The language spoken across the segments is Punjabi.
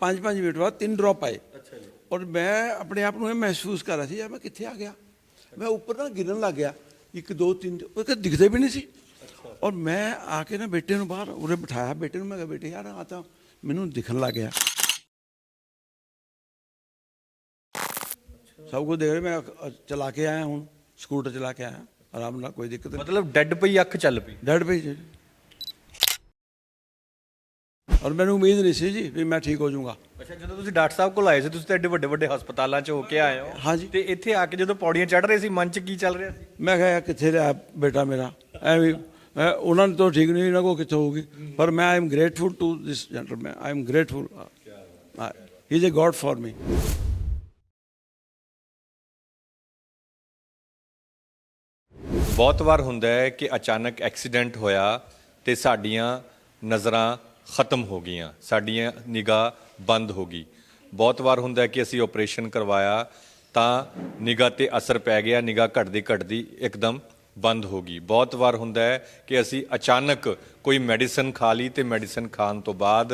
5-5 ਮਿੰਟ ਬਾਅਦ ਤਿੰਨ ਡ੍ਰੌਪ ਆਏ। ਅੱਛਾ ਜੀ। ਔਰ ਮੈਂ ਆਪਣੇ ਆਪ ਨੂੰ ਇਹ ਮਹਿਸੂਸ ਕਰ ਰਿਹਾ ਸੀ ਯਾਰ ਮੈਂ ਕਿੱਥੇ ਆ ਗਿਆ? ਮੈਂ ਉੱਪਰ ਨਾ ਗਿਰਨ ਲੱਗ ਗਿਆ। ਇੱਕ ਦੋ ਤਿੰਨ ਉਹ ਕਿ ਦਿਖਦੇ ਵੀ ਨਹੀਂ ਸੀ। ਔਰ ਮੈਂ ਆ ਕੇ ਨਾ ਬੇਟੇ ਨੂੰ ਬਾਹਰ ਉਰੇ ਬਿਠਾਇਆ। ਬੇਟੇ ਨੂੰ ਮੈਂ ਕਿਹਾ ਬੇਟੇ ਯਾਰ ਆ ਤਾਂ ਮੈਨੂੰ ਦਿਖਣ ਲੱਗ ਗਿਆ। ਸਭ ਕੁਝ ਦੇਖ ਰਿਹਾ ਮੈਂ ਚਲਾ ਕੇ ਆਇਆ ਹੁਣ। ਸਕੂਟਰ ਚਲਾ ਕੇ ਆਇਆ। ਆਰਾਮ ਨਾਲ ਕੋਈ ਦਿੱਕਤ ਨਹੀਂ। ਮਤਲਬ ਡੈੱਡ ਪਈ ਅੱਖ ਚੱਲ ਪਈ। ਡੈਡ ਪਈ ਜੀ ਔਰ ਮੈਨੂੰ ਉਮੀਦ ਨਹੀਂ ਸੀ ਜੀ ਵੀ ਮੈਂ ਠੀਕ ਹੋ ਜਾਊਂਗਾ। ਅੱਛਾ ਜਦੋਂ ਤੁਸੀਂ ਡਾਕਟਰ ਸਾਹਿਬ ਕੋਲ ਆਏ ਸੀ ਤੁਸੀਂ ਤਾਂ ਐਡੇ ਵੱਡੇ ਵੱਡੇ ਹਸਪਤਾਲਾਂ 'ਚ ਹੋ ਕੇ ਆਏ ਹੋ। ਹਾਂਜੀ। ਤੇ ਇੱਥੇ ਆ ਕੇ ਜਦੋਂ ਪੌੜੀਆਂ ਚੜ੍ਹ ਰਹੇ ਸੀ ਮਨ 'ਚ ਕੀ ਚੱਲ ਰਿਹਾ ਸੀ? ਮੈਂ ਕਿਹਾ ਯਾਰ ਕਿੱਥੇ ਰਿਹਾ ਬੇਟਾ ਮੇਰਾ? ਐਵੇਂ ਮੈਂ- ਉਹਨਾਂ ਨੇ ਤਾਂ ਠੀਕ ਨਹੀਂ ਇਹਨਾਂ ਕੋ ਕਿੱਥੋਂ ਹੋਊਗੀ? ਪਰ ਮੈਂ I am grateful to this gentleman I am grateful he is a god for me ਬਹੁਤ ਵਾਰ ਹੁੰਦਾ ਹੈ ਕਿ ਅਚਾਨਕ ਐਕਸੀਡੈਂਟ ਹੋਇਆ ਤੇ ਸਾਡੀਆਂ ਨਜ਼ਰਾਂ ਖਤਮ ਹੋ ਗਈਆਂ। ਸਾਡੀਆਂ ਨਿਗਾਹ ਬੰਦ ਹੋ ਗਈ। ਬਹੁਤ ਵਾਰ ਹੁੰਦਾ ਕਿ ਅਸੀਂ ਆਪਰੇਸ਼ਨ ਕਰਵਾਇਆ ਤਾਂ ਨਿਗਾਹ ਤੇ ਅਸਰ ਪੈ ਗਿਆ, ਨਿਗਾਹ ਘਟਦੀ ਘਟਦੀ ਇੱਕਦਮ ਬੰਦ ਹੋ ਗਈ। ਬਹੁਤ ਵਾਰ ਹੁੰਦਾ ਹੈ ਕਿ ਅਸੀਂ ਅਚਾਨਕ ਕੋਈ ਮੈਡੀਸਨ ਖਾ ਲਈ ਤੇ ਮੈਡੀਸਨ ਖਾਣ ਤੋਂ ਬਾਅਦ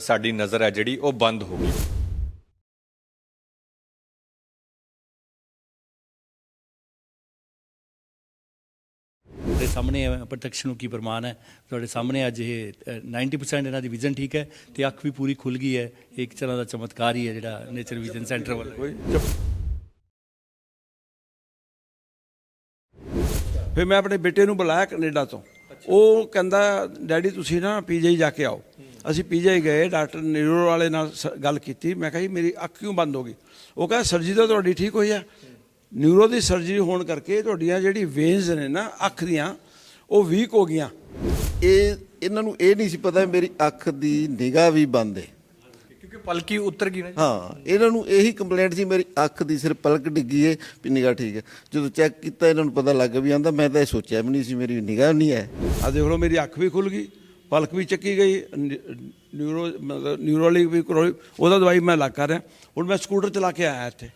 ਸਾਡੀ ਨਜ਼ਰ ਹੈ ਜਿਹੜੀ ਉਹ ਬੰਦ ਹੋ ਗਈ। ਸਾਹਮਣੇ ਹੈ ਪ੍ਰਤੱਖ ਨੂੰ ਕੀ ਪ੍ਰਮਾਣ ਹੈ? ਤੁਹਾਡੇ ਸਾਹਮਣੇ ਅੱਜ ਇਹ ਅ, 90% ਇਹਨਾਂ ਦੀ ਵਿਜ਼ਨ ਠੀਕ ਹੈ ਤੇ ਅੱਖ ਵੀ ਪੂਰੀ ਖੁੱਲ ਗਈ ਹੈ ਇਹ ਇੱਕ ਤਰ੍ਹਾਂ ਦਾ ਚਮਤਕਾਰ ਹੀ ਹੈ ਜਿਹੜਾ ਨੇਚਰ ਵਿਜ਼ਨ ਸੈਂਟਰ ਵੱਲੋਂ। ਫਿਰ ਮੈਂ ਆਪਣੇ ਬੇਟੇ ਨੂੰ ਬੁਲਾਇਆ ਕੈਨੇਡਾ ਤੋਂ। ਉਹ ਕਹਿੰਦਾ ਡੈਡੀ ਤੁਸੀਂ ਨਾ ਪੀਜੀਆਈ ਜਾ ਕੇ ਆਓ। ਅਸੀਂ ਪੀਜੀਆਈ ਗਏ ਡਾਕਟਰ ਨਿਊਰੋ ਵਾਲੇ ਨਾਲ ਸ- ਗੱਲ ਕੀਤੀ। ਮੈਂ ਕਿਹਾ ਜੀ ਮੇਰੀ ਅੱਖ ਕਿਉਂ ਬੰਦ ਹੋ ਗਈ? ਉਹ ਕਹਿੰਦਾ ਸਰਜਰੀ ਤਾਂ ਤੁਹਾਡੀ ਠੀਕ ਹੋਈ ਆ। ਨਿਊਰੋ ਦੀ ਸਰਜਰੀ ਹੋਣ ਕਰਕੇ ਤੁਹਾਡੀਆਂ ਜਿਹੜੀ ਵੇਨਸ ਨੇ ਨਾ ਅੱਖ ਦੀਆਂ ਉਹ ਵੀਕ ਹੋ ਗਈਆਂ। ਇਹ ਇਹਨਾਂ ਨੂੰ ਇਹ ਨਹੀਂ ਸੀ ਪਤਾ ਮੇਰੀ ਅੱਖ ਦੀ ਨਿਗਾਹ ਵੀ ਬੰਦ ਹੈ। ਕਿਉਂਕਿ ਪਲਕੀ ਉਤਰ ਗਈ ਨਾ। ਹਾਂ ਇਹਨਾਂ ਨੂੰ ਇਹੀ ਕੰਪਲੇਂਟ ਸੀ ਮੇਰੀ ਅੱਖ ਦੀ ਸਿਰ ਪਲਕ ਡਿੱਗੀ ਏ ਵੀ ਨਿਗਾਹ ਠੀਕ ਹੈ। ਜਦੋਂ ਚੈੱਕ ਕੀਤਾ ਇਹਨਾਂ ਨੂੰ ਪਤਾ ਲੱਗ ਵੀ ਆਂਦਾ ਮੈਂ ਤਾਂ ਇਹ ਸੋਚਿਆ ਵੀ ਨਹੀਂ ਸੀ ਮੇਰੀ ਨਿਗਾਹ ਨਹੀਂ ਹੈ। ਆ ਦੇਖ ਲਓ ਮੇਰੀ ਅੱਖ ਵੀ ਖੁੱਲ ਗਈ ਪਲਕ ਵੀ ਚੱਕੀ ਗਈ ਨਿਊਰੋ ਮਤਲਬ ਨਿਊਰੋਲੀ ਵੀ ਕਰੋ ਉਹਦਾ ਦਵਾਈ ਮੈਂ ਲੱਗ ਕਰ ਰਿਹਾ। ਹੁਣ ਮੈਂ ਸਕੂਟਰ ਚਲਾ ਕੇ ਆਇਆ ਇੱਥੇ।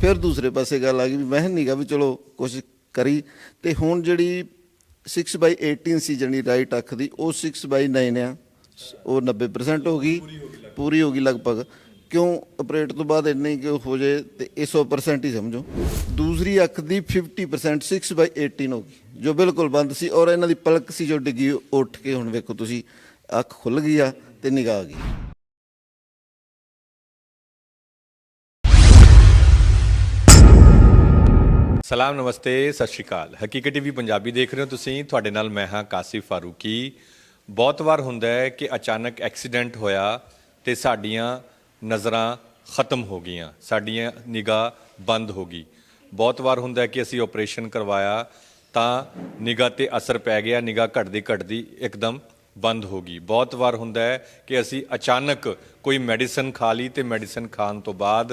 ਫਿਰ ਦੂਸਰੇ ਪਾਸੇ ਗੱਲ ਆ ਗਈ ਵੀ ਮੈਂ ਨਿਗਾਹ ਵੀ ਚਲੋ ਕੋਸ਼ਿਸ਼ ਕਰੀ। ਤੇ ਹੁਣ ਜਿਹੜੀ 6/18 ਸੀ ਜਿਹੜੀ ਰਾਈਟ ਅੱਖ ਦੀ, ਉਹ 6/9 ਆ। ਉਹ 90% ਹੋ ਗਈ, ਪੂਰੀ ਹੋ ਗਈ ਲਗਭਗ। ਕਿਉਂ ਆਪਰੇਟ ਤੋਂ ਬਾਅਦ ਇੰਨੀ ਕਿ ਹੋ ਜੇ ਤੇ ਇਹ 100% ਹੀ ਸਮਝੋ। ਦੂਸਰੀ ਅੱਖ ਦੀ 50% 6/18 ਹੋ ਗਈ, ਜੋ ਬਿਲਕੁਲ ਬੰਦ ਸੀ ਔਰ ਇਹਨਾਂ ਦੀ ਪਲਕ ਸੀ ਜੋ ਡਿੱਗੀ ਉਹ ਉੱਠ ਕੇ। ਹੁਣ ਵੇਖੋ ਤੁਸੀਂ, ਅੱਖ ਖੁੱਲ ਗਈ ਆ ਤੇ ਨਿਗਾਹ ਗਈ। ਸਲਾਮ, ਨਮਸਤੇ, ਸਤਿ ਸ਼੍ਰੀ ਅਕਾਲ। ਹਕੀਕਤ ਟੀਵੀ ਪੰਜਾਬੀ ਦੇਖ ਰਹੇ ਹੋ ਤੁਸੀਂ। ਤੁਹਾਡੇ ਨਾਲ ਮੈਂ ਹਾਂ ਕਾਸਿਫ ਫਾਰੂਕੀ। ਬਹੁਤ ਵਾਰ ਹੁੰਦਾ ਹੈ ਕਿ ਅਚਾਨਕ ਐਕਸੀਡੈਂਟ ਹੋਇਆ ਤੇ ਸਾਡੀਆਂ ਨਜ਼ਰਾਂ ਖਤਮ ਹੋ ਗਈਆਂ, ਸਾਡੀਆਂ ਨਿਗਾਹ ਬੰਦ ਹੋ ਗਈ। ਬਹੁਤ ਵਾਰ ਹੁੰਦਾ ਹੈ ਕਿ ਅਸੀਂ ਆਪਰੇਸ਼ਨ ਕਰਵਾਇਆ ਤਾਂ ਨਿਗਾਹ ਤੇ ਅਸਰ ਪੈ ਗਿਆ, ਨਿਗਾਹ ਘਟਦੀ ਘਟਦੀ ਇੱਕਦਮ ਬੰਦ ਹੋ ਗਈ। ਬਹੁਤ ਵਾਰ ਹੁੰਦਾ ਹੈ ਕਿ ਅਸੀਂ ਅਚਾਨਕ ਕੋਈ ਮੈਡੀਸਨ ਖਾ ਲਈ ਤੇ ਮੈਡੀਸਨ ਖਾਣ ਤੋਂ ਬਾਅਦ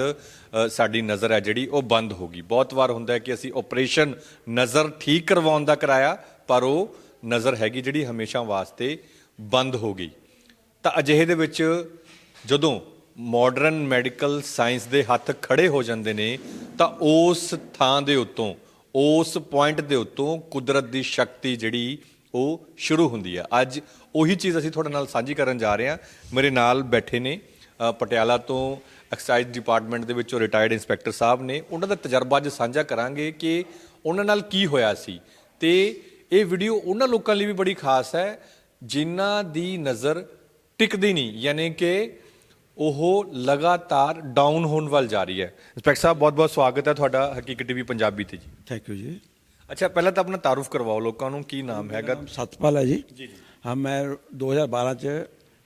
ਸਾਡੀ ਨਜ਼ਰ ਹੈ ਜਿਹੜੀ ਉਹ ਬੰਦ ਹੋ ਗਈ। ਬਹੁਤ ਵਾਰ ਹੁੰਦਾ ਹੈ ਕਿ ਅਸੀਂ ਆਪਰੇਸ਼ਨ ਨਜ਼ਰ ਠੀਕ ਕਰਵਾਉਣ ਦਾ ਕਰਾਇਆ, ਪਰ ਉਹ ਨਜ਼ਰ ਹੈਗੀ ਜਿਹੜੀ ਹਮੇਸ਼ਾ ਵਾਸਤੇ ਬੰਦ ਹੋ ਗਈ। ਤਾਂ ਅਜਿਹੇ ਦੇ ਵਿੱਚ ਜਦੋਂ ਮਾਡਰਨ ਮੈਡੀਕਲ ਸਾਇੰਸ ਦੇ ਹੱਥ ਖੜੇ ਹੋ ਜਾਂਦੇ ਨੇ, ਤਾਂ ਉਸ ਥਾਂ ਦੇ ਉੱਤੋਂ, ਉਸ ਪੁਆਇੰਟ ਦੇ ਉੱਤੋਂ ਕੁਦਰਤ ਦੀ ਸ਼ਕਤੀ ਜਿਹੜੀ ਉਹ ਸ਼ੁਰੂ ਹੁੰਦੀ ਹੈ ਅੱਜ ਉਹੀ ਚੀਜ਼ ਅਸੀਂ ਤੁਹਾਡੇ ਨਾਲ ਸਾਂਝੀ ਕਰਨ ਜਾ ਰਹੇ ਹਾਂ। ਮੇਰੇ ਨਾਲ ਬੈਠੇ ਨੇ ਪਟਿਆਲਾ ਤੋਂ ਐਕਸਾਈਜ਼ ਡਿਪਾਰਟਮੈਂਟ ਦੇ ਵਿੱਚੋਂ ਰਿਟਾਇਰਡ ਇੰਸਪੈਕਟਰ ਸਾਹਿਬ ਨੇ। ਉਹਨਾਂ ਦਾ ਤਜਰਬਾ ਅੱਜ ਸਾਂਝਾ ਕਰਾਂਗੇ ਕਿ ਉਹਨਾਂ ਨਾਲ ਕੀ ਹੋਇਆ ਸੀ। ਤੇ ਇਹ ਵੀਡੀਓ ਉਹਨਾਂ ਲੋਕਾਂ ਲਈ ਵੀ ਬੜੀ ਖਾਸ ਹੈ, ਜਿਨ੍ਹਾਂ ਦੀ ਨਜ਼ਰ ਟਿਕਦੀ ਨਹੀਂ। ਯਾਨੀ ਕਿ ਉਹ ਲਗਾਤਾਰ ਡਾਊਨ ਹੋਣ ਵੱਲ ਜਾ ਰਹੀ ਹੈ। ਇੰਸਪੈਕਟਰ ਸਾਹਿਬ ਬਹੁਤ ਬਹੁਤ ਸਵਾਗਤ ਹੈ ਤੁਹਾਡਾ ਹਕੀਕਤ ਟੀਵੀ ਪੰਜਾਬੀ ਤੇ ਜੀ। ਥੈਂਕ ਯੂ ਜੀ। ਅੱਛਾ ਪਹਿਲਾਂ ਤਾਂ ਆਪਣਾ ਤਾਰਫ ਕਰਵਾਓ ਲੋਕਾਂ ਨੂੰ ਕੀ ਨਾਮ ਹੈਗਾ? ਸਤਪਾਲ ਹੈ ਜੀ। ਜੀ ਹਾਂ ਮੈਂ 2012 ਚ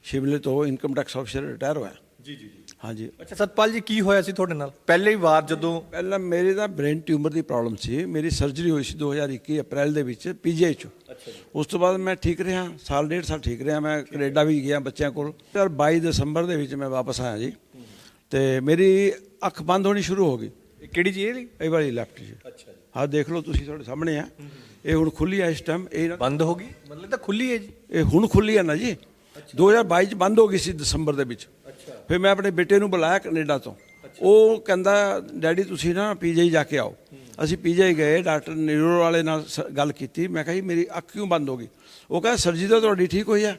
ਸ਼ਿਮਲੇ ਤੋਂ ਇਨਕਮ ਟੈਕਸ ਅਫਸਰ ਰਿਟਾਇਰ ਹੋਇਆ। ਜੀ ਜੀ ਜੀ। ਹਾਂਜੀ ਅੱਛਾ ਸਤਪਾਲ ਜੀ ਕੀ ਹੋਇਆ ਸੀ ਤੁਹਾਡੇ ਨਾਲ? ਪਹਿਲੇ ਹੀ ਵਾਰ ਜਦੋਂ ਪਹਿਲਾਂ ਮੇਰੇ ਦਾ ਬ੍ਰੇਨ ਟਿਊਮਰ ਦੀ ਪ੍ਰੋਬਲਮ ਸੀ। ਮੇਰੀ ਸਰਜਰੀ ਹੋਈ ਸੀ 2021 ਅਪ੍ਰੈਲ ਦੇ ਵਿੱਚ ਪੀਜੀਆਈ ਚ। ਜੀ। ਉਸ ਤੋਂ ਬਾਅਦ ਮੈਂ ਠੀਕ ਰਿਹਾ। ਸਾਲ ਡੇਢ ਸਾਲ ਠੀਕ ਰਿਹਾ। ਮੈਂ ਕੈਨੇਡਾ ਵੀ ਗਿਆ ਬੱਚਿਆਂ ਕੋਲ। ਫਿਰ 22 ਦਸੰਬਰ ਦੇ ਵਿੱਚ ਮੈਂ ਵਾਪਸ ਆਇਆ ਜੀ। ਤੇ ਮੇਰੀ ਅੱਖ ਬੰਦ ਹੋਣੀ ਸ਼ੁਰੂ ਹੋ ਗਈ। ਇਹ ਕਿਹੜੀ ਜੀ ਇਹ ਇਹ ਵਾਲੀ ਲੈਫਟ ਜੀ। ਅੱਛਾ ਜੀ। ਆਹ ਦੇਖ ਲਓ ਤੁਸੀਂ ਤੁਹਾਡੇ ਸਾਹਮਣੇ ਆ। ਇਹ ਹੁਣ ਖੁੱਲੀ ਆ ਇਸ ਟਾਈਮ ਇਹ ਬੰਦ ਹੋ ਗਈ? ਮਤਲਬ ਤਾਂ ਖੁੱਲੀ ਹੈ ਜੀ। ਇਹ ਹੁਣ ਖੁੱਲੀ ਆ ਨਾ ਜੀ। 2022 ਚ ਬੰਦ ਹੋ ਗਈ ਸੀ ਦਸੰਬਰ ਦੇ ਵਿੱਚ। ਅੱਛਾ। ਫਿਰ ਮੈਂ ਆਪਣੇ ਬੇਟੇ ਨੂੰ ਬੁਲਾਇਆ ਕੈਨੇਡਾ ਤੋਂ। ਉਹ ਕਹਿੰਦਾ ਡੈਡੀ ਤੁਸੀਂ ਨਾ ਪੀਜੀਆਈ ਜਾ ਕੇ ਆਓ। ਅਸੀਂ ਪੀਜੀਆਈ ਗਏ ਡਾਕਟਰ ਨਿਊਰੋ ਵਾਲੇ ਨਾਲ ਗੱਲ ਕੀਤੀ। ਮੈਂ ਕਿਹਾ ਜੀ ਮੇਰੀ ਅੱਖ ਕਿਉਂ ਬੰਦ ਹੋ ਗਈ? ਉਹ ਕਹਿੰਦਾ ਸਰਜਰੀ ਤਾਂ ਤੁਹਾਡੀ ਠੀਕ ਹੋਈ ਆ।